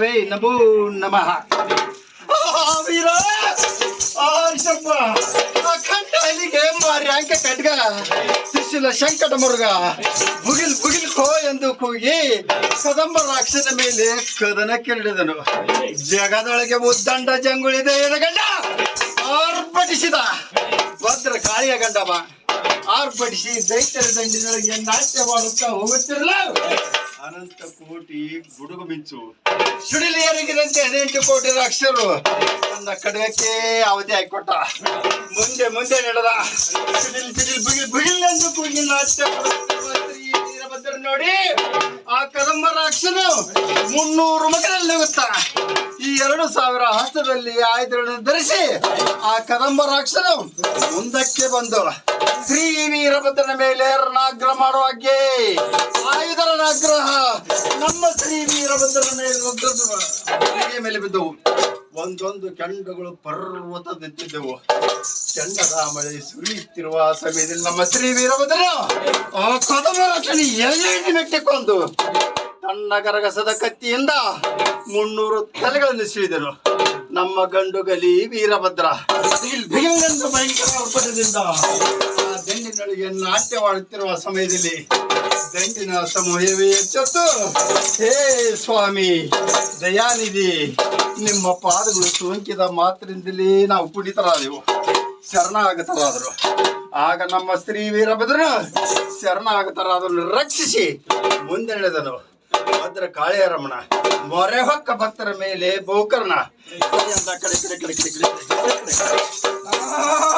Way ನಮೋ ನಮಃ. ವೀರ ಆಯ್ತಪ್ಪ ಅಖಂಡ ಮಾರಿ ಅಂಕ ಖಡ್ಗ ಶಿಶಿಲ ಶಂಕಟ ಮುರುಗ ಬುಗಿಲ್ ಬುಗಿಲ್ ಕೋ ಎಂದು ಕೂಗಿ ಕದಂಬ ರಾಕ್ಷನ ಮೇಲೆ ಕದನ ಕೆರಳಿದನು. ಜಗದೊಳಗೆ ಉದ್ದಂಡ ಜಂಗುಳಿದ ಗಂಡ. ಆರ್ಭಟಿಸಿದ. ಭದ್ರ ಕಾಳಿಯ ಗಂಡವ, ಆರ್ಭಟಿಸಿ ದೈತ್ಯರ ದಂಡಿನೊಳಗೆ ನಾಟ್ಯ ಮಾಡುತ್ತಾ ಹೋಗುತ್ತಿರಲ್ಲ ಅನಂತ ಕೋಟಿ ಗುಡುಗು ಮಿಂಚು. ಸುಡಿಲಿ ಎರಗಿದಂತೆ ಹದಿನೆಂಟು ಕೋಟಿ ರಾಕ್ಷರು. ನನ್ನ ಕಡವಕ್ಕೆ ಅವಧಿ ಹಾಕಿಕೊಟ್ಟ. ಮುಂದೆ ಮುಂದೆ ನಡೆದ. ಸಿಡಿಲ್ ಸಿಡಿಲ್, ಬುಗಿಲ್ ಬುಗಿಲ್ ಎಂದು ಕೂಗಿ ನಾಟ್ಯ ನೋಡಿ. ಆ ಕದಂಬ ರಾಕ್ಷನು ಮುನ್ನೂರು ಮಕ್ಕಳಲ್ಲಿ ಹೋಗುತ್ತ. ಈ ಎರಡು ಸಾವಿರ ಹಸ್ತದಲ್ಲಿ ಆಯುಧಗಳನ್ನು ಧರಿಸಿ ಆ ಕದಂಬ ರಾಕ್ಷನು ಮುಂದಕ್ಕೆ ಬಂದು ಶ್ರೀ ವೀರಭದ್ರನ ಮೇಲೆ ರಣಾಗ್ರಹ ಮಾಡುವಾಗೆ ಆಯುಧರ ನಾಗ್ರಹ ನಮ್ಮ ಶ್ರೀ ವೀರಭದ್ರನ ಮೇಲೆ ಮೇಲೆ ಬಿದ್ದವು. ಒಂದೊಂದು ಕೆಂಡಗಳು ಪರ್ವತದಂತಿದ್ದವು ಚಂಡದ ಮಳೆ ಸುರಿಯುತ್ತಿರುವ ಸಮಯದಲ್ಲಿ ನಮ್ಮ ಶ್ರೀ ವೀರಭದ್ರ ಕದಮ ರಕ್ಷಣೆ ಎಲ್ಲಿ ಮೆಟ್ಟಿಕೊಂಡು ತನ್ನ ಕರಗಸದ ಕತ್ತಿಯಿಂದ ಮುನ್ನೂರು ತಲೆಗಳನ್ನು ಸಿಡಿದರು ನಮ್ಮ ಗಂಡುಗಲಿ ವೀರಭದ್ರ ಭಯಂಕರ ದಂಡಿನೊಳಗೆ ನಾಟ್ಯವಾಡುತ್ತಿರುವ ಸಮಯದಲ್ಲಿ ದಂಡಿನ ಸಮೂಹವೇ ಎಚ್ಚೆತ್ತು ಹೇ ಸ್ವಾಮಿ, ದಯಾನಿಧಿ, ನಿಮ್ಮ ಪಾದಗಳು ಸೋಂಕಿದ ಮಾತ್ರದಿಂದಲೇ ನಾವು ಪುಡಿತರಾದೆವು ಶರಣಾಗತರಾದರು. ಆಗ ನಮ್ಮ ಸ್ತ್ರೀ ವೀರಭದ್ರ ಶರಣಾಗತರಾದನ್ನು ರಕ್ಷಿಸಿ ಮುಂದೆಳೆದನು. ಭದ್ರ ಕಾಳಿಯ ರಮಣ ಮೊರೆ ಹೊಕ್ಕ ಭಕ್ತರ ಮೇಲೆ ಗೋಕರ್ಣ ಕಡೆ ಕಡೆ ಕಡೆ